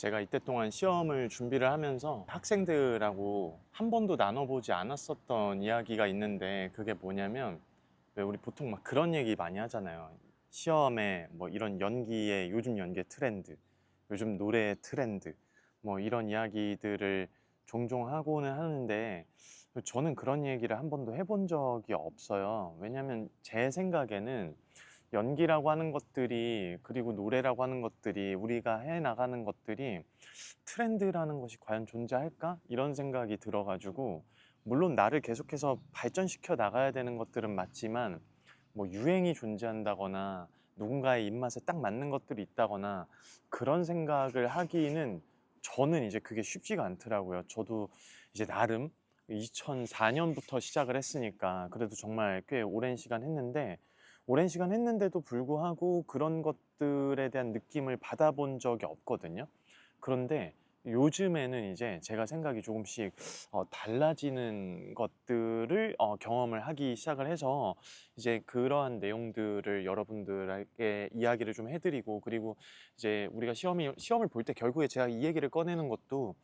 제가 이때 동안 시험을 준비를 하면서 학생들하고 한 번도 나눠보지 않았었던 이야기가 있는데 그게 뭐냐면 왜 우리 보통 막 그런 얘기 많이 하잖아요. 시험에 뭐 이런 연기의 요즘 연기의 트렌드, 요즘 노래의 트렌드, 뭐 이런 이야기들을 종종 하고는 하는데 저는 그런 얘기를 한 번도 해본 적이 없어요. 왜냐면 제 생각에는 연기라고 하는 것들이 그리고 노래라고 하는 것들이 우리가 해 나가는 것들이 트렌드라는 것이 과연 존재할까? 이런 생각이 들어가지고 물론 나를 계속해서 발전시켜 나가야 되는 것들은 맞지만 뭐 유행이 존재한다거나 누군가의 입맛에 딱 맞는 것들이 있다거나 그런 생각을 하기는 저는 이제 그게 쉽지가 않더라고요. 저도 이제 나름 2004년부터 시작을 했으니까 그래도 정말 꽤 오랜 시간 했는데 오랜 시간 했는데도 불구하고 그런 것들에 대한 느낌을 받아본 적이 없거든요. 그런데 요즘에는 이제 제가 생각이 조금씩 어, 달라지는 것들을 어, 경험을 하기 시작을 해서 이제 그러한 내용들을 여러분들에게 이야기를 좀 해드리고 그리고 이제 우리가 시험이 시험을 볼 때 결국에 제가 이 얘기를 꺼내는 것도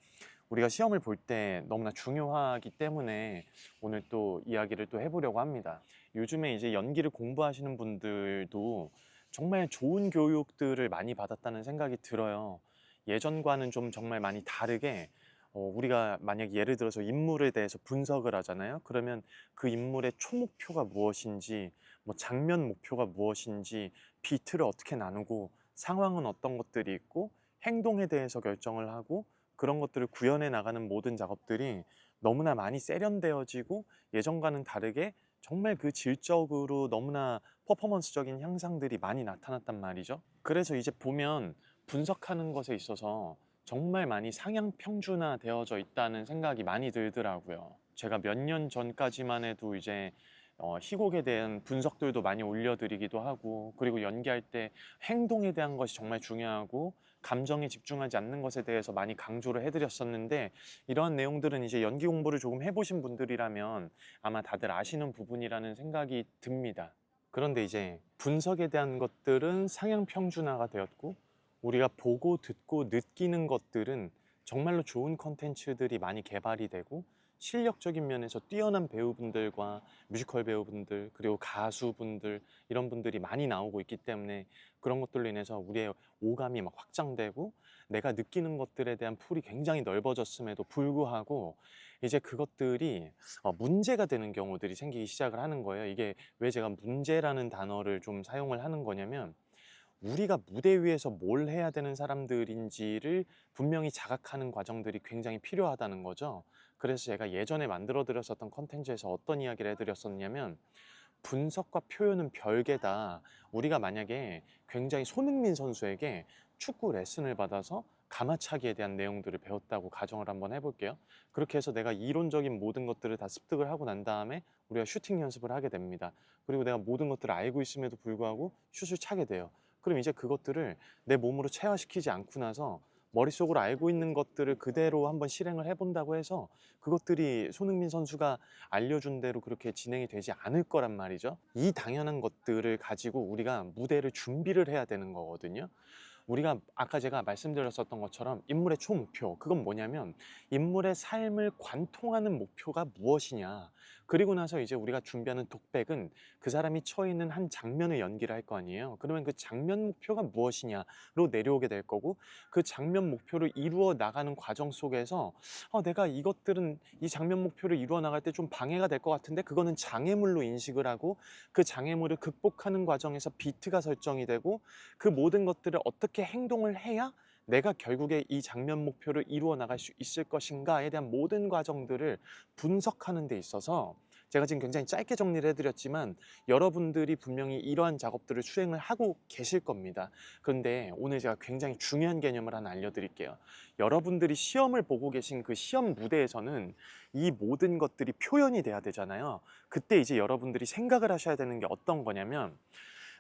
우리가 시험을 볼 때 너무나 중요하기 때문에 오늘 또 이야기를 또 해보려고 합니다. 요즘에 이제 연기를 공부하시는 분들도 정말 좋은 교육들을 많이 받았다는 생각이 들어요. 예전과는 좀 정말 많이 다르게 어, 우리가 만약 예를 들어서 인물에 대해서 분석을 하잖아요. 그러면 그 인물의 초목표가 무엇인지, 뭐 장면 목표가 무엇인지, 비트를 어떻게 나누고, 상황은 어떤 것들이 있고, 행동에 대해서 결정을 하고, 그런 것들을 구현해 나가는 모든 작업들이 너무나 많이 세련되어지고 예전과는 다르게 정말 그 질적으로 너무나 퍼포먼스적인 향상들이 많이 나타났단 말이죠. 그래서 이제 보면 분석하는 것에 있어서 정말 많이 상향 평준화 되어져 있다는 생각이 많이 들더라고요. 제가 몇 년 전까지만 해도 이제 어, 희곡에 대한 분석들도 많이 올려드리기도 하고 그리고 연기할 때 행동에 대한 것이 정말 중요하고 감정에 집중하지 않는 것에 대해서 많이 강조를 해드렸었는데 이러한 내용들은 이제 연기 공부를 조금 해보신 분들이라면 아마 다들 아시는 부분이라는 생각이 듭니다. 그런데 이제 분석에 대한 것들은 상향 평준화가 되었고 우리가 보고 듣고 느끼는 것들은 정말로 좋은 컨텐츠들이 많이 개발이 되고 실력적인 면에서 뛰어난 배우분들과 뮤지컬 배우분들 그리고 가수분들 이런 분들이 많이 나오고 있기 때문에 그런 것들로 인해서 우리의 오감이 막 확장되고 내가 느끼는 것들에 대한 풀이 굉장히 넓어졌음에도 불구하고 이제 그것들이 어, 문제가 되는 경우들이 생기기 시작을 하는 거예요. 이게 왜 제가 문제라는 단어를 좀 사용을 하는 거냐면 우리가 무대 위에서 뭘 해야 되는 사람들인지를 분명히 자각하는 과정들이 굉장히 필요하다는 거죠. 그래서 제가 예전에 만들어 드렸었던 컨텐츠에서 어떤 이야기를 해드렸었냐면 분석과 표현은 별개다. 우리가 만약에 굉장히 손흥민 선수에게 축구 레슨을 받아서 가마차기에 대한 내용들을 배웠다고 가정을 한번 해볼게요. 그렇게 해서 내가 이론적인 모든 것들을 다 습득을 하고 난 다음에 우리가 슈팅 연습을 하게 됩니다. 그리고 내가 모든 것들을 알고 있음에도 불구하고 슛을 차게 돼요. 그럼 이제 그것들을 내 몸으로 체화시키지 않고 나서 머릿속으로 알고 있는 것들을 그대로 한번 실행을 해본다고 해서 그것들이 손흥민 선수가 알려준 대로 그렇게 진행이 되지 않을 거란 말이죠. 이 당연한 것들을 가지고 우리가 무대를 준비를 해야 되는 거거든요. 우리가 아까 제가 말씀드렸었던 것처럼 인물의 초목표 그건 뭐냐면 인물의 삶을 관통하는 목표가 무엇이냐 그리고 나서 이제 우리가 준비하는 독백은 그 사람이 처해 있는 한 장면을 연기를 할 거 아니에요. 그러면 그 장면 목표가 무엇이냐로 내려오게 될 거고 그 장면 목표를 이루어 나가는 과정 속에서 어, 내가 이것들은 이 장면 목표를 이루어 나갈 때 좀 방해가 될 것 같은데 그거는 장애물로 인식을 하고 그 장애물을 극복하는 과정에서 비트가 설정이 되고 그 모든 것들을 어떻게 행동을 해야 내가 결국에 이 장면 목표를 이루어 나갈 수 있을 것인가에 대한 모든 과정들을 분석하는 데 있어서 제가 지금 굉장히 짧게 정리를 해드렸지만 여러분들이 분명히 이러한 작업들을 수행을 하고 계실 겁니다. 그런데 오늘 제가 굉장히 중요한 개념을 하나 알려드릴게요. 여러분들이 시험을 보고 계신 그 시험 무대에서는 이 모든 것들이 표현이 돼야 되잖아요. 그때 이제 여러분들이 생각을 하셔야 되는 게 어떤 거냐면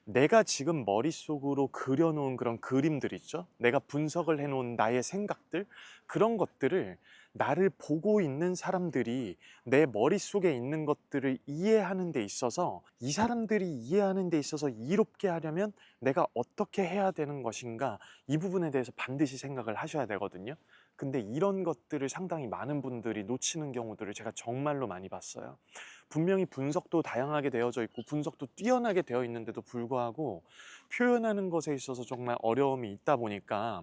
내가 지금 머릿속으로 그려놓은 그런 그림들 있죠? 내가 분석을 해놓은 나의 생각들? 그런 것들을 나를 보고 있는 사람들이 내 머릿속에 있는 것들을 이해하는 데 있어서 이 사람들이 이해하는 데 있어서 이롭게 하려면 내가 어떻게 해야 되는 것인가 이 부분에 대해서 반드시 생각을 하셔야 되거든요. 근데 이런 것들을 상당히 많은 분들이 놓치는 경우들을 제가 정말로 많이 봤어요. 분명히 분석도 다양하게 되어져 있고 분석도 뛰어나게 되어 있는데도 불구하고 표현하는 것에 있어서 정말 어려움이 있다 보니까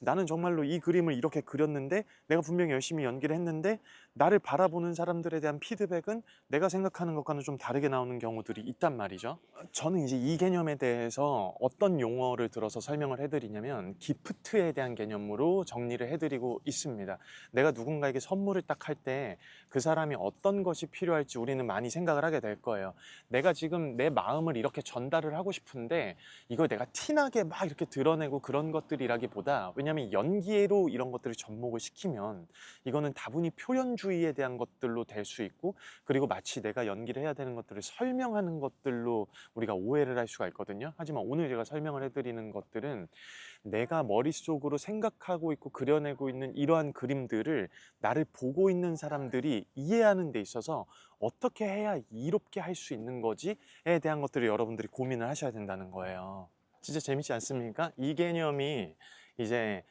나는 정말로 이 그림을 이렇게 그렸는데 내가 분명히 열심히 연기를 했는데 나를 바라보는 사람들에 대한 피드백은 내가 생각하는 것과는 좀 다르게 나오는 경우들이 있단 말이죠. 저는 이제 이 개념에 대해서 어떤 용어를 들어서 설명을 해드리냐면 기프트에 대한 개념으로 정리를 해드리고 있습니다. 내가 누군가에게 선물을 딱 할 때 그 사람이 어떤 것이 필요할지 우리는 많이 생각을 하게 될 거예요. 내가 지금 내 마음을 이렇게 전달을 하고 싶은데 이걸 내가 티나게 막 이렇게 드러내고 그런 것들이라기보다 왜냐하면 연기로 이런 것들을 접목을 시키면 이거는 다분히 표현 주의에 대한 것들로 될 수 있고 그리고 마치 내가 연기를 해야 되는 것들을 설명하는 것들로 우리가 오해를 할 수가 있거든요. 하지만 오늘 제가 설명을 해드리는 것들은 내가 머릿속으로 생각하고 있고 그려내고 있는 이러한 그림들을 나를 보고 있는 사람들이 이해하는 데 있어서 어떻게 해야 이롭게 할 수 있는 거지에 대한 것들을 여러분들이 고민을 하셔야 된다는 거예요. 진짜 재밌지 않습니까? 이 개념이 이제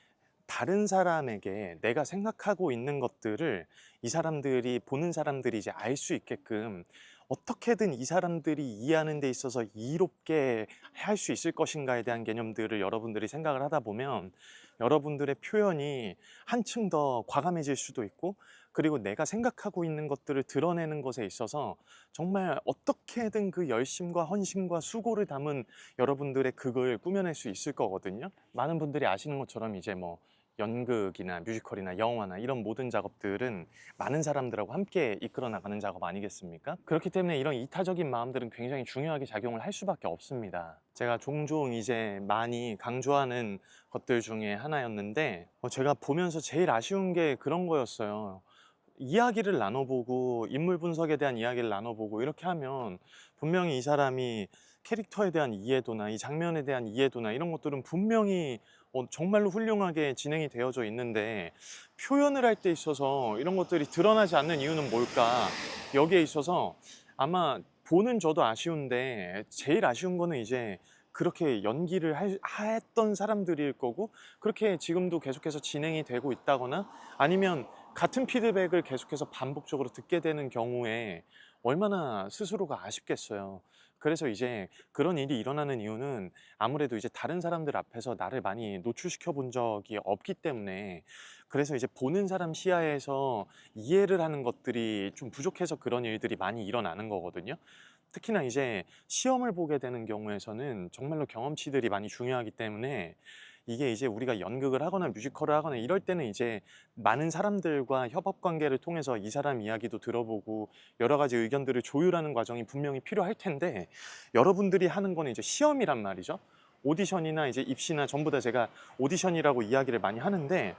다른 사람에게 내가 생각하고 있는 것들을 이 사람들이 보는 사람들이 이제 알 수 있게끔 어떻게든 이 사람들이 이해하는 데 있어서 이롭게 할 수 있을 것인가에 대한 개념들을 여러분들이 생각을 하다 보면 여러분들의 표현이 한층 더 과감해질 수도 있고 그리고 내가 생각하고 있는 것들을 드러내는 것에 있어서 정말 어떻게든 그 열심과 헌신과 수고를 담은 여러분들의 그걸 꾸며낼 수 있을 거거든요. 많은 분들이 아시는 것처럼 이제 뭐 연극이나 뮤지컬이나 영화나 이런 모든 작업들은 많은 사람들하고 함께 이끌어 나가는 작업 아니겠습니까? 그렇기 때문에 이런 이타적인 마음들은 굉장히 중요하게 작용을 할 수밖에 없습니다. 제가 종종 이제 많이 강조하는 것들 중에 하나였는데 어, 제가 보면서 제일 아쉬운 게 그런 거였어요. 이야기를 나눠보고 인물 분석에 대한 이야기를 나눠보고 이렇게 하면 분명히 이 사람이 캐릭터에 대한 이해도나 이 장면에 대한 이해도나 이런 것들은 분명히 어, 정말로 훌륭하게 진행이 되어져 있는데 표현을 할 때 있어서 이런 것들이 드러나지 않는 이유는 뭘까? 여기에 있어서 아마 보는 저도 아쉬운데 제일 아쉬운 거는 이제 그렇게 연기를 할- 했던 사람들일 거고 그렇게 지금도 계속해서 진행이 되고 있다거나 아니면 같은 피드백을 계속해서 반복적으로 듣게 되는 경우에 얼마나 스스로가 아쉽겠어요. 그래서 이제 그런 일이 일어나는 이유는 아무래도 이제 다른 사람들 앞에서 나를 많이 노출시켜 본 적이 없기 때문에 그래서 이제 보는 사람 시야에서 이해를 하는 것들이 좀 부족해서 그런 일들이 많이 일어나는 거거든요. 특히나 이제 시험을 보게 되는 경우에서는 정말로 경험치들이 많이 중요하기 때문에 이게 이제 우리가 연극을 하거나 뮤지컬을 하거나 이럴 때는 이제 많은 사람들과 협업 관계를 통해서 이 사람 이야기도 들어보고 여러 가지 의견들을 조율하는 과정이 분명히 필요할 텐데 여러분들이 하는 거는 이제 시험이란 말이죠. 오디션이나 이제 입시나 전부 다 제가 오디션이라고 이야기를 많이 하는데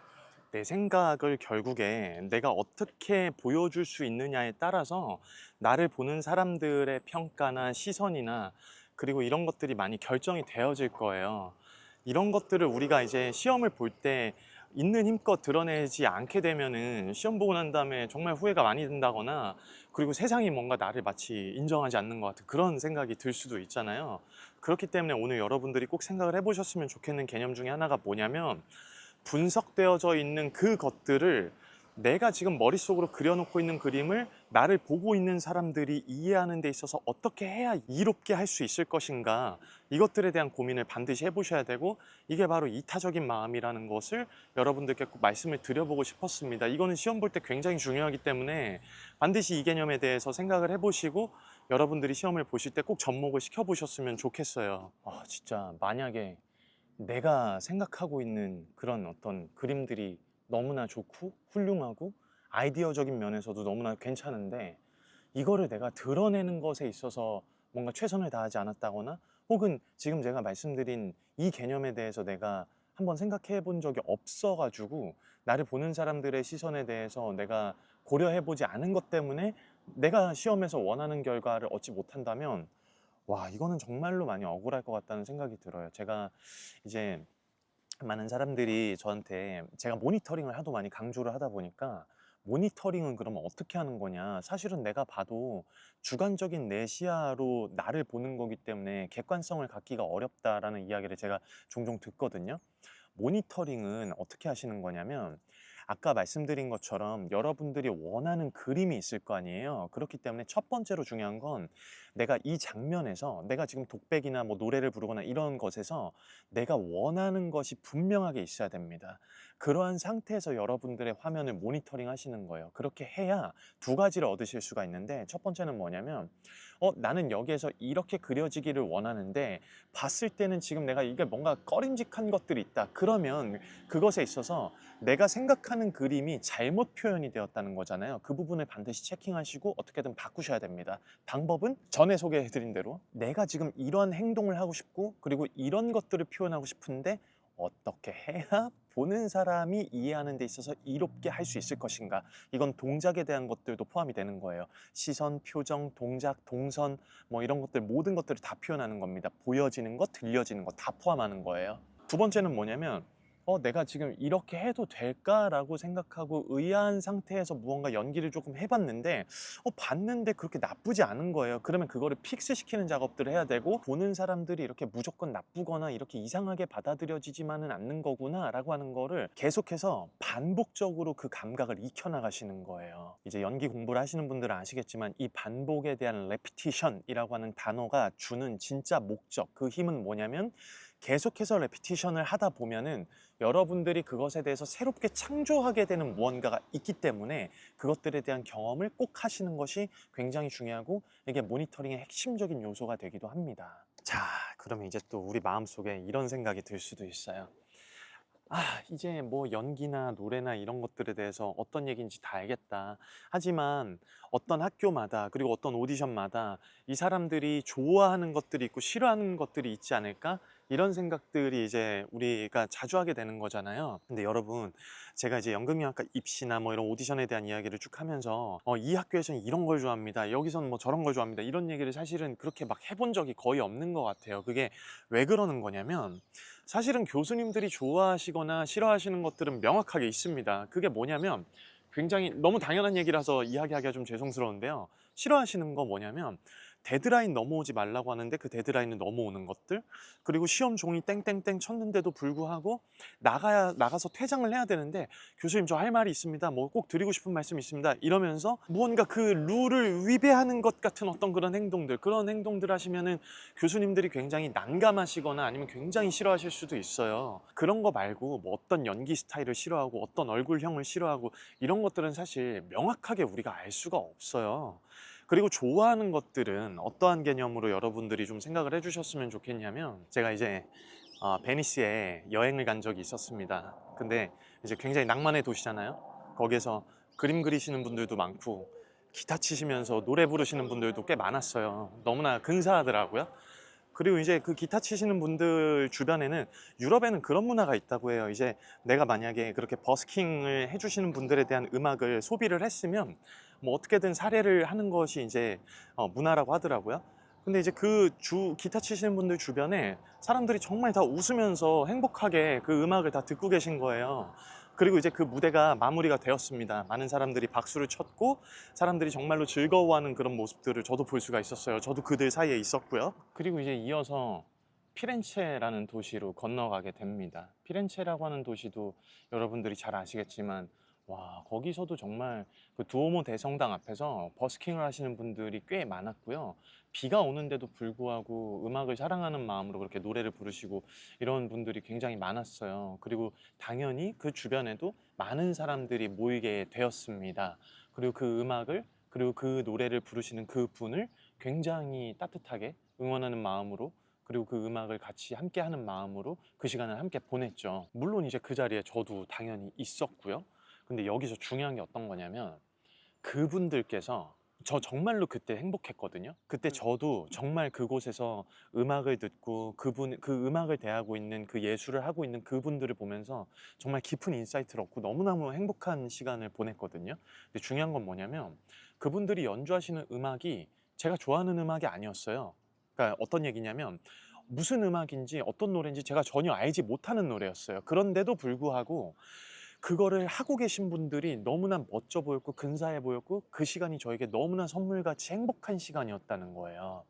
내 생각을 결국에 내가 어떻게 보여줄 수 있느냐에 따라서 나를 보는 사람들의 평가나 시선이나 그리고 이런 것들이 많이 결정이 되어질 거예요. 이런 것들을 우리가 이제 시험을 볼 때 있는 힘껏 드러내지 않게 되면은 시험 보고 난 다음에 정말 후회가 많이 든다거나 그리고 세상이 뭔가 나를 마치 인정하지 않는 것 같은 그런 생각이 들 수도 있잖아요. 그렇기 때문에 오늘 여러분들이 꼭 생각을 해보셨으면 좋겠는 개념 중에 하나가 뭐냐면 분석되어져 있는 그 것들을 내가 지금 머릿속으로 그려놓고 있는 그림을 나를 보고 있는 사람들이 이해하는 데 있어서 어떻게 해야 이롭게 할 수 있을 것인가 이것들에 대한 고민을 반드시 해보셔야 되고 이게 바로 이타적인 마음이라는 것을 여러분들께 꼭 말씀을 드려보고 싶었습니다. 이거는 시험 볼 때 굉장히 중요하기 때문에 반드시 이 개념에 대해서 생각을 해보시고 여러분들이 시험을 보실 때 꼭 접목을 시켜보셨으면 좋겠어요. 아, 진짜 만약에 내가 생각하고 있는 그런 어떤 그림들이 너무나 좋고 훌륭하고 아이디어적인 면에서도 너무나 괜찮은데 이거를 내가 드러내는 것에 있어서 뭔가 최선을 다하지 않았다거나 혹은 지금 제가 말씀드린 이 개념에 대해서 내가 한번 생각해 본 적이 없어 가지고 나를 보는 사람들의 시선에 대해서 내가 고려해 보지 않은 것 때문에 내가 시험에서 원하는 결과를 얻지 못한다면 와, 이거는 정말로 많이 억울할 것 같다는 생각이 들어요. 제가 이제 많은 사람들이 저한테 제가 모니터링을 하도 많이 강조를 하다 보니까 모니터링은 그러면 어떻게 하는 거냐? 사실은 내가 봐도 주관적인 내 시야로 나를 보는 거기 때문에 객관성을 갖기가 어렵다라는 이야기를 제가 종종 듣거든요. 모니터링은 어떻게 하시는 거냐면 아까 말씀드린 것처럼 여러분들이 원하는 그림이 있을 거 아니에요. 그렇기 때문에 첫 번째로 중요한 건 내가 이 장면에서 내가 지금 독백이나 뭐 노래를 부르거나 이런 것에서 내가 원하는 것이 분명하게 있어야 됩니다. 그러한 상태에서 여러분들의 화면을 모니터링 하시는 거예요. 그렇게 해야 두 가지를 얻으실 수가 있는데 첫 번째는 뭐냐면 어, 나는 여기에서 이렇게 그려지기를 원하는데 봤을 때는 지금 내가 이게 뭔가 꺼림직한 것들이 있다. 그러면 그것에 있어서 내가 생각하는 그림이 잘못 표현이 되었다는 거잖아요. 그 부분을 반드시 체킹하시고 어떻게든 바꾸셔야 됩니다. 방법은 전에 소개해드린 대로 내가 지금 이런 행동을 하고 싶고 그리고 이런 것들을 표현하고 싶은데 어떻게 해야 보는 사람이 이해하는 데 있어서 이롭게 할 수 있을 것인가? 이건 동작에 대한 것들도 포함이 되는 거예요. 시선, 표정, 동작, 동선 뭐 이런 것들 모든 것들을 다 표현하는 겁니다. 보여지는 것, 들려지는 것 다 포함하는 거예요. 두 번째는 뭐냐면 어, 내가 지금 이렇게 해도 될까라고 생각하고 의아한 상태에서 무언가 연기를 조금 해봤는데 어, 봤는데 그렇게 나쁘지 않은 거예요. 그러면 그거를 픽스시키는 작업들을 해야 되고 보는 사람들이 이렇게 무조건 나쁘거나 이렇게 이상하게 받아들여지지만은 않는 거구나 라고 하는 거를 계속해서 반복적으로 그 감각을 익혀나가시는 거예요. 이제 연기 공부를 하시는 분들은 아시겠지만 이 반복에 대한 레피티션이라고 하는 단어가 주는 진짜 목적, 그 힘은 뭐냐면 계속해서 레피티션을 하다 보면은 여러분들이 그것에 대해서 새롭게 창조하게 되는 무언가가 있기 때문에 그것들에 대한 경험을 꼭 하시는 것이 굉장히 중요하고 이게 모니터링의 핵심적인 요소가 되기도 합니다. 자, 그러면 이제 또 우리 마음속에 이런 생각이 들 수도 있어요. 아, 이제 뭐 연기나 노래나 이런 것들에 대해서 어떤 얘기인지 다 알겠다. 하지만 어떤 학교마다 그리고 어떤 오디션마다 이 사람들이 좋아하는 것들이 있고 싫어하는 것들이 있지 않을까? 이런 생각들이 이제 우리가 자주 하게 되는 거잖아요. 근데 여러분, 제가 이제 연극영화과 입시나 뭐 이런 오디션에 대한 이야기를 쭉 하면서 어, 이 학교에서는 이런 걸 좋아합니다. 여기서는 뭐 저런 걸 좋아합니다. 이런 얘기를 사실은 그렇게 막 해본 적이 거의 없는 것 같아요. 그게 왜 그러는 거냐면 사실은 교수님들이 좋아하시거나 싫어하시는 것들은 명확하게 있습니다. 그게 뭐냐면 굉장히 너무 당연한 얘기라서 이야기하기가 좀 죄송스러운데요. 싫어하시는 거 뭐냐면 데드라인 넘어오지 말라고 하는데 그 데드라인은 넘어오는 것들. 그리고 시험 종이 땡땡땡 쳤는데도 불구하고 나가야 나가서 퇴장을 해야 되는데 교수님 저 할 말이 있습니다. 뭐 꼭 드리고 싶은 말씀이 있습니다. 이러면서 무언가 그 룰을 위배하는 것 같은 어떤 그런 행동들 그런 행동들 하시면은 교수님들이 굉장히 난감하시거나 아니면 굉장히 싫어하실 수도 있어요. 그런 거 말고 뭐 어떤 연기 스타일을 싫어하고 어떤 얼굴형을 싫어하고 이런 것들은 사실 명확하게 우리가 알 수가 없어요 그리고 좋아하는 것들은 어떠한 개념으로 여러분들이 좀 생각을 해주셨으면 좋겠냐면 제가 이제 어, 베니스에 여행을 간 적이 있었습니다. 근데 이제 굉장히 낭만의 도시잖아요. 거기에서 그림 그리시는 분들도 많고 기타 치시면서 노래 부르시는 분들도 꽤 많았어요. 너무나 근사하더라고요. 그리고 이제 그 기타 치시는 분들 주변에는 유럽에는 그런 문화가 있다고 해요. 이제 내가 만약에 그렇게 버스킹을 해주시는 분들에 대한 음악을 소비를 했으면 뭐 어떻게든 사례를 하는 것이 이제 어, 문화라고 하더라고요. 근데 이제 그 주 기타 치시는 분들 주변에 사람들이 정말 다 웃으면서 행복하게 그 음악을 다 듣고 계신 거예요. 그리고 이제 그 무대가 마무리가 되었습니다. 많은 사람들이 박수를 쳤고 사람들이 정말로 즐거워하는 그런 모습들을 저도 볼 수가 있었어요. 저도 그들 사이에 있었고요. 그리고 이제 이어서 피렌체라는 도시로 건너가게 됩니다. 피렌체라고 하는 도시도 여러분들이 잘 아시겠지만 와 거기서도 정말 그 두오모 대성당 앞에서 버스킹을 하시는 분들이 꽤 많았고요. 비가 오는데도 불구하고 음악을 사랑하는 마음으로 그렇게 노래를 부르시고 이런 분들이 굉장히 많았어요. 그리고 당연히 그 주변에도 많은 사람들이 모이게 되었습니다. 그리고 그 음악을 그리고 그 노래를 부르시는 그 분을 굉장히 따뜻하게 응원하는 마음으로 그리고 그 음악을 같이 함께 하는 마음으로 그 시간을 함께 보냈죠. 물론 이제 그 자리에 저도 당연히 있었고요. 근데 여기서 중요한 게 어떤 거냐면 그분들께서 저 정말로 그때 행복했거든요. 그때 저도 정말 그곳에서 음악을 듣고 그분 그 음악을 대하고 있는 그 예술을 하고 있는 그분들을 보면서 정말 깊은 인사이트를 얻고 너무너무 행복한 시간을 보냈거든요. 근데 중요한 건 뭐냐면 그분들이 연주하시는 음악이 제가 좋아하는 음악이 아니었어요. 그러니까 어떤 얘기냐면 무슨 음악인지 어떤 노래인지 제가 전혀 알지 못하는 노래였어요. 그런데도 불구하고 그거를 하고 계신 분들이 너무나 멋져 보였고 근사해 보였고 그 시간이 저에게 너무나 선물같이 행복한 시간이었다는 거예요.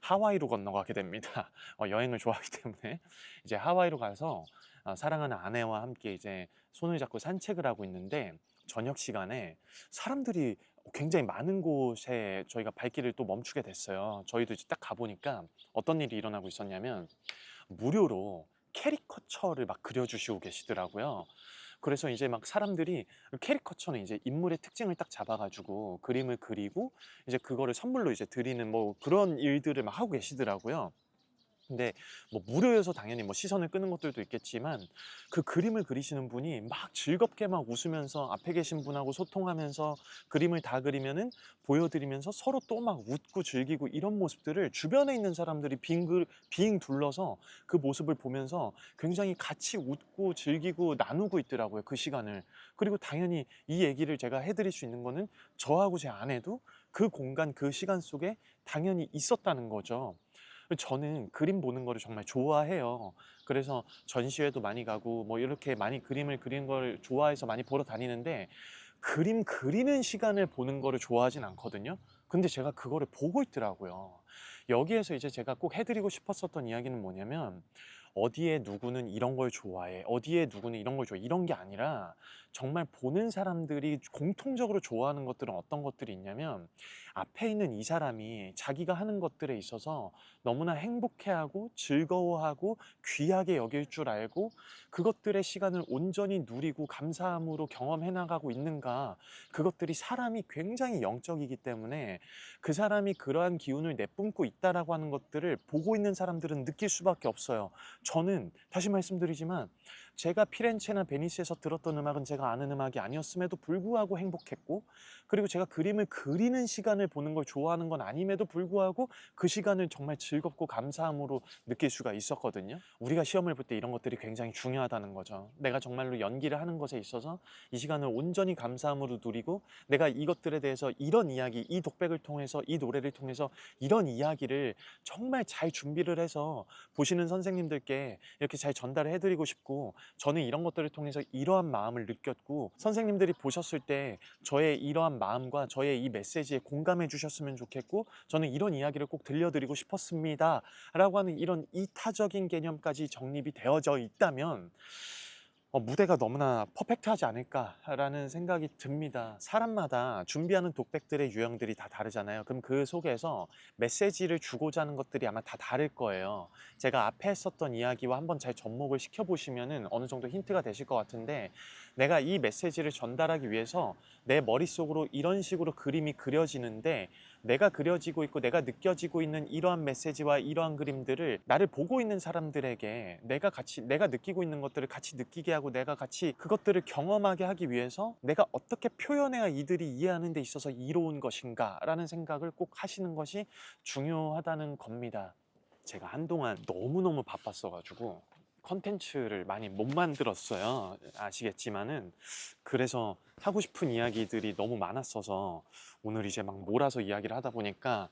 하와이로 건너가게 됩니다. 어, 여행을 좋아하기 때문에 이제 하와이로 가서 어, 사랑하는 아내와 함께 이제 손을 잡고 산책을 하고 있는데 저녁 시간에 사람들이 굉장히 많은 곳에 저희가 발길을 또 멈추게 됐어요. 저희도 이제 딱 가보니까 어떤 일이 일어나고 있었냐면 무료로 캐리커처를 막 그려주시고 계시더라고요. 그래서 이제 막 사람들이 캐리커처는 이제 인물의 특징을 딱 잡아가지고 그림을 그리고 이제 그거를 선물로 이제 드리는 뭐 그런 일들을 막 하고 계시더라고요. 근데 뭐 무료여서 당연히 뭐 시선을 끄는 것들도 있겠지만 그 그림을 그리시는 분이 막 즐겁게 막 웃으면서 앞에 계신 분하고 소통하면서 그림을 다 그리면은 보여드리면서 서로 또 막 웃고 즐기고 이런 모습들을 주변에 있는 사람들이 빙글 빙 둘러서 그 모습을 보면서 굉장히 같이 웃고 즐기고 나누고 있더라고요 그 시간을 그리고 당연히 이 얘기를 제가 해드릴 수 있는 거는 저하고 제 아내도 그 공간 그 시간 속에 당연히 있었다는 거죠. 저는 그림 보는 거를 정말 좋아해요. 그래서 전시회도 많이 가고 뭐 이렇게 많이 그림을 그리는 걸 좋아해서 많이 보러 다니는데 그림 그리는 시간을 보는 거를 좋아하진 않거든요. 근데 제가 그거를 보고 있더라고요. 여기에서 이제 제가 꼭 해드리고 싶었었던 이야기는 뭐냐면 어디에 누구는 이런 걸 좋아해, 어디에 누구는 이런 걸 좋아해, 이런 게 아니라 정말 보는 사람들이 공통적으로 좋아하는 것들은 어떤 것들이 있냐면 앞에 있는 이 사람이 자기가 하는 것들에 있어서 너무나 행복해하고 즐거워하고 귀하게 여길 줄 알고 그것들의 시간을 온전히 누리고 감사함으로 경험해 나가고 있는가 그것들이 사람이 굉장히 영적이기 때문에 그 사람이 그러한 기운을 내뿜고 있다라고 하는 것들을 보고 있는 사람들은 느낄 수밖에 없어요. 저는 다시 말씀드리지만 제가 피렌체나 베니스에서 들었던 음악은 제가 아는 음악이 아니었음에도 불구하고 행복했고 그리고 제가 그림을 그리는 시간을 보는 걸 좋아하는 건 아님에도 불구하고 그 시간을 정말 즐겁고 감사함으로 느낄 수가 있었거든요. 우리가 시험을 볼 때 이런 것들이 굉장히 중요하다는 거죠. 내가 정말로 연기를 하는 것에 있어서 이 시간을 온전히 감사함으로 누리고 내가 이것들에 대해서 이런 이야기, 이 독백을 통해서 이 노래를 통해서 이런 이야기를 정말 잘 준비를 해서 보시는 선생님들께 이렇게 잘 전달을 해드리고 싶고 저는 이런 것들을 통해서 이러한 마음을 느꼈고 선생님들이 보셨을 때 저의 이러한 마음과 저의 이 메시지에 공감해 주셨으면 좋겠고 저는 이런 이야기를 꼭 들려드리고 싶었습니다. 라고 하는 이런 이타적인 개념까지 정립이 되어져 있다면 어, 무대가 너무나 퍼펙트하지 않을까라는 생각이 듭니다. 사람마다 준비하는 독백들의 유형들이 다 다르잖아요. 그럼 그 속에서 메시지를 주고자 하는 것들이 아마 다 다를 거예요. 제가 앞에 했었던 이야기와 한번 잘 접목을 시켜보시면은 어느 정도 힌트가 되실 것 같은데 내가 이 메시지를 전달하기 위해서 내 머릿속으로 이런 식으로 그림이 그려지는데 내가 그려지고 있고 내가 느껴지고 있는 이러한 메시지와 이러한 그림들을 나를 보고 있는 사람들에게 내가 같이 내가 느끼고 있는 것들을 같이 느끼게 하고 내가 같이 그것들을 경험하게 하기 위해서 내가 어떻게 표현해야 이들이 이해하는 데 있어서 이로운 것인가 라는 생각을 꼭 하시는 것이 중요하다는 겁니다. 제가 한동안 너무너무 바빴어가지고 컨텐츠를 많이 못 만들었어요. 아시겠지만은 그래서 하고 싶은 이야기들이 너무 많았어서 오늘 이제 막 몰아서 이야기를 하다 보니까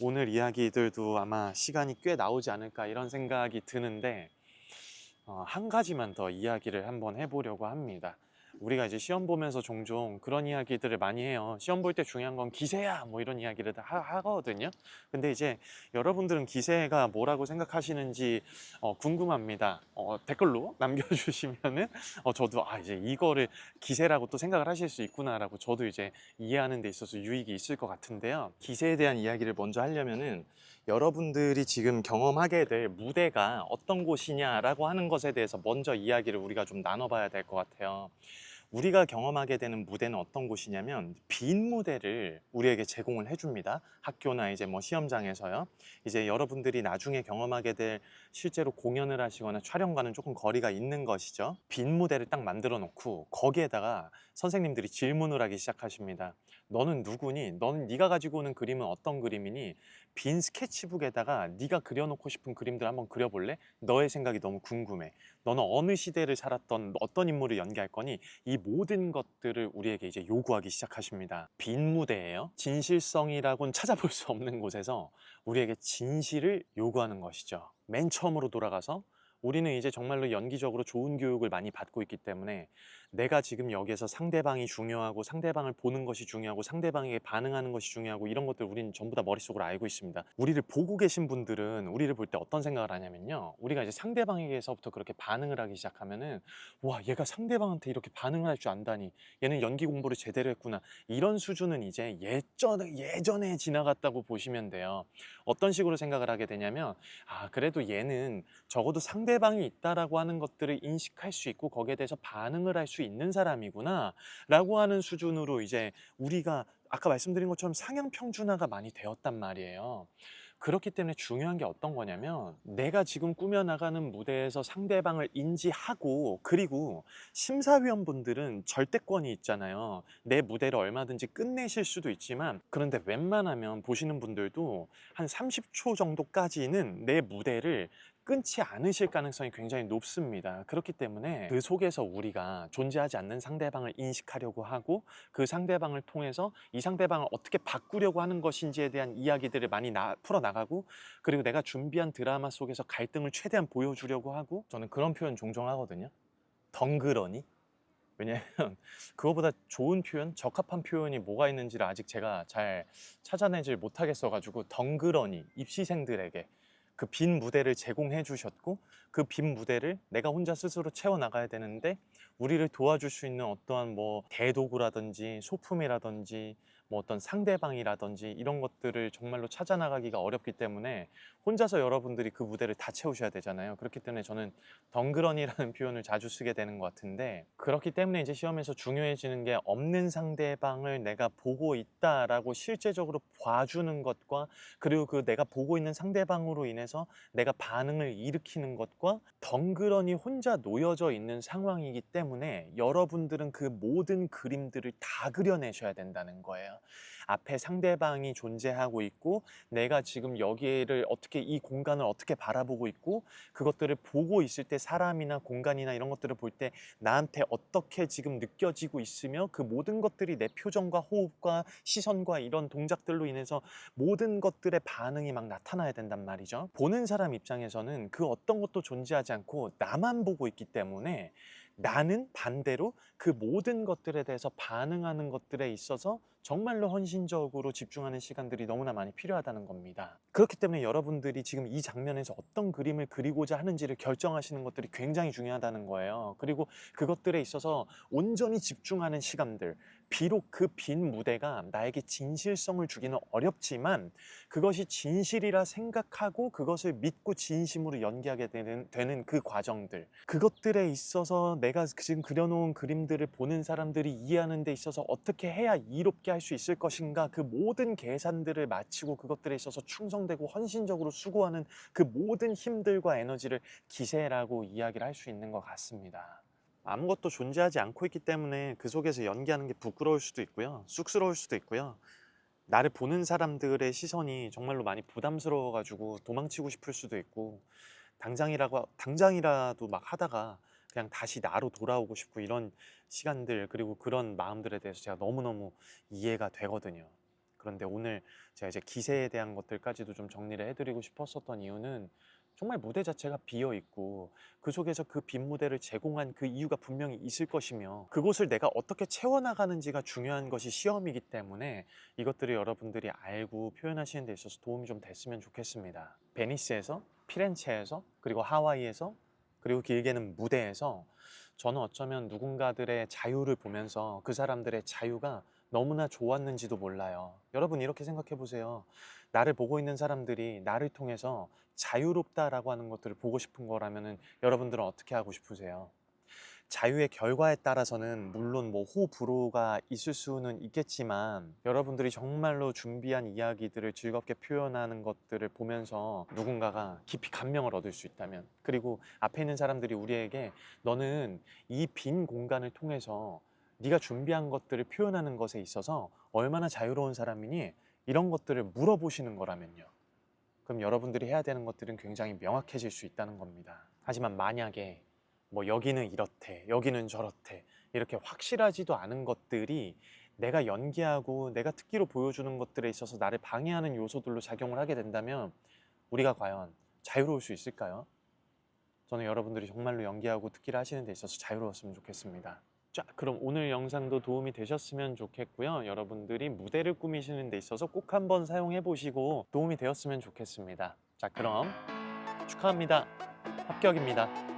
오늘 이야기들도 아마 시간이 꽤 나오지 않을까 이런 생각이 드는데 어, 한 가지만 더 이야기를 한번 해보려고 합니다. 우리가 이제 시험 보면서 종종 그런 이야기들을 많이 해요. 시험 볼 때 중요한 건 기세야 뭐 이런 이야기를 다 하, 하거든요. 근데 이제 여러분들은 기세가 뭐라고 생각하시는지 어, 궁금합니다. 어, 댓글로 남겨주시면은 어, 저도 아 이제 이거를 기세라고 또 생각을 하실 수 있구나라고 저도 이제 이해하는 데 있어서 유익이 있을 것 같은데요. 기세에 대한 이야기를 먼저 하려면은 여러분들이 지금 경험하게 될 무대가 어떤 곳이냐라고 하는 것에 대해서 먼저 이야기를 우리가 좀 나눠봐야 될 것 같아요. 우리가 경험하게 되는 무대는 어떤 곳이냐면 빈 무대를 우리에게 제공을 해줍니다. 학교나 이제 뭐 시험장에서요. 이제 여러분들이 나중에 경험하게 될 실제로 공연을 하시거나 촬영과는 조금 거리가 있는 것이죠. 빈 무대를 딱 만들어 놓고 거기에다가 선생님들이 질문을 하기 시작하십니다. 너는 누구니? 너는 네가 가지고 오는 그림은 어떤 그림이니? 빈 스케치북에다가 네가 그려놓고 싶은 그림들 한번 그려볼래? 너의 생각이 너무 궁금해. 너는 어느 시대를 살았던 어떤 인물을 연기할 거니? 이이 모든 것들을 우리에게 이제 요구하기 시작하십니다. 빈 무대예요. 진실성이라고는 찾아볼 수 없는 곳에서 우리에게 진실을 요구하는 것이죠. 맨 처음으로 돌아가서 우리는 이제 정말로 연기적으로 좋은 교육을 많이 받고 있기 때문에 내가 지금 여기에서 상대방이 중요하고 상대방을 보는 것이 중요하고 상대방에게 반응하는 것이 중요하고 이런 것들 우리는 전부 다 머릿속으로 알고 있습니다. 우리를 보고 계신 분들은 우리를 볼 때 어떤 생각을 하냐면요. 우리가 이제 상대방에게서부터 그렇게 반응을 하기 시작하면은 와, 얘가 상대방한테 이렇게 반응을 할 줄 안다니. 얘는 연기 공부를 제대로 했구나. 이런 수준은 이제 예전, 예전에 지나갔다고 보시면 돼요. 어떤 식으로 생각을 하게 되냐면 아, 그래도 얘는 적어도 상대 방이 있다라고 하는 것들을 인식할 수 있고 거기에 대해서 반응을 할 수 있는 사람이구나 라고 하는 수준으로 이제 우리가 아까 말씀드린 것처럼 상향 평준화가 많이 되었단 말이에요. 그렇기 때문에 중요한 게 어떤 거냐면 내가 지금 꾸며나가는 무대에서 상대방을 인지하고 그리고 심사위원분들은 절대권이 있잖아요. 내 무대를 얼마든지 끝내실 수도 있지만 그런데 웬만하면 보시는 분들도 한 30초 정도까지는 내 무대를 끊지 않으실 가능성이 굉장히 높습니다. 그렇기 때문에 그 속에서 우리가 존재하지 않는 상대방을 인식하려고 하고 그 상대방을 통해서 이 상대방을 어떻게 바꾸려고 하는 것인지에 대한 이야기들을 많이 나, 풀어나가고 그리고 내가 준비한 드라마 속에서 갈등을 최대한 보여주려고 하고 저는 그런 표현 종종 하거든요. 덩그러니? 왜냐면 그거보다 좋은 표현, 적합한 표현이 뭐가 있는지를 아직 제가 잘 찾아내질 못하겠어가지고 덩그러니 입시생들에게 그 빈 무대를 제공해 주셨고 그 빈 무대를 내가 혼자 스스로 채워 나가야 되는데 우리를 도와줄 수 있는 어떠한 뭐 대도구라든지 소품이라든지 뭐 어떤 상대방이라든지 이런 것들을 정말로 찾아 나가기가 어렵기 때문에 혼자서 여러분들이 그 무대를 다 채우셔야 되잖아요. 그렇기 때문에 저는 덩그러니라는 표현을 자주 쓰게 되는 것 같은데 그렇기 때문에 이제 시험에서 중요해지는 게 없는 상대방을 내가 보고 있다라고 실제적으로 봐주는 것과 그리고 그 내가 보고 있는 상대방으로 인해서 내가 반응을 일으키는 것과 덩그러니 혼자 놓여져 있는 상황이기 때문에 여러분들은 그 모든 그림들을 다 그려내셔야 된다는 거예요. 앞에 상대방이 존재하고 있고 내가 지금 여기를 어떻게 이 공간을 어떻게 바라보고 있고 그것들을 보고 있을 때 사람이나 공간이나 이런 것들을 볼 때 나한테 어떻게 지금 느껴지고 있으며 그 모든 것들이 내 표정과 호흡과 시선과 이런 동작들로 인해서 모든 것들의 반응이 막 나타나야 된단 말이죠. 보는 사람 입장에서는 그 어떤 것도 존재하지 않고 나만 보고 있기 때문에 나는 반대로 그 모든 것들에 대해서 반응하는 것들에 있어서 정말로 헌신적으로 집중하는 시간들이 너무나 많이 필요하다는 겁니다. 그렇기 때문에 여러분들이 지금 이 장면에서 어떤 그림을 그리고자 하는지를 결정하시는 것들이 굉장히 중요하다는 거예요. 그리고 그것들에 있어서 온전히 집중하는 시간들, 비록 그 빈 무대가 나에게 진실성을 주기는 어렵지만 그것이 진실이라 생각하고 그것을 믿고 진심으로 연기하게 되는, 되는 그 과정들 그것들에 있어서 내가 지금 그려놓은 그림들을 보는 사람들이 이해하는 데 있어서 어떻게 해야 이롭게 할수 있을 것인가 그 모든 계산들을 마치고 그것들에 있어서 충성되고 헌신적으로 수고하는 그 모든 힘들과 에너지를 기세라고 이야기를 할 수 있는 것 같습니다. 아무것도 존재하지 않고 있기 때문에 그 속에서 연기하는 게 부끄러울 수도 있고요. 쑥스러울 수도 있고요. 나를 보는 사람들의 시선이 정말로 많이 부담스러워가지고 도망치고 싶을 수도 있고 당장이라고 당장이라도 막 하다가 그냥 다시 나로 돌아오고 싶고 이런 시간들 그리고 그런 마음들에 대해서 제가 너무너무 이해가 되거든요. 그런데 오늘 제가 이제 기세에 대한 것들까지도 좀 정리를 해드리고 싶었었던 이유는 정말 무대 자체가 비어 있고 그 속에서 그 빈 무대를 제공한 그 이유가 분명히 있을 것이며 그곳을 내가 어떻게 채워나가는지가 중요한 것이 시험이기 때문에 이것들을 여러분들이 알고 표현하시는 데 있어서 도움이 좀 됐으면 좋겠습니다. 베니스에서, 피렌체에서, 그리고 하와이에서, 그리고 길게는 무대에서 저는 어쩌면 누군가들의 자유를 보면서 그 사람들의 자유가 너무나 좋았는지도 몰라요. 여러분 이렇게 생각해 보세요. 나를 보고 있는 사람들이 나를 통해서 자유롭다라고 하는 것들을 보고 싶은 거라면은 여러분들은 어떻게 하고 싶으세요? 자유의 결과에 따라서는 물론 뭐 호불호가 있을 수는 있겠지만 여러분들이 정말로 준비한 이야기들을 즐겁게 표현하는 것들을 보면서 누군가가 깊이 감명을 얻을 수 있다면 그리고 앞에 있는 사람들이 우리에게 너는 이 빈 공간을 통해서 네가 준비한 것들을 표현하는 것에 있어서 얼마나 자유로운 사람이니 이런 것들을 물어보시는 거라면요. 그럼 여러분들이 해야 되는 것들은 굉장히 명확해질 수 있다는 겁니다. 하지만 만약에 뭐 여기는 이렇대, 여기는 저렇대, 이렇게 확실하지도 않은 것들이 내가 연기하고 내가 특기로 보여주는 것들에 있어서 나를 방해하는 요소들로 작용을 하게 된다면 우리가 과연 자유로울 수 있을까요? 저는 여러분들이 정말로 연기하고 특기를 하시는 데 있어서 자유로웠으면 좋겠습니다. 자, 그럼 오늘 영상도 도움이 되셨으면 좋겠고요. 여러분들이 무대를 꾸미시는 데 있어서 꼭 한번 사용해 보시고 도움이 되었으면 좋겠습니다. 자, 그럼 축하합니다. 합격입니다.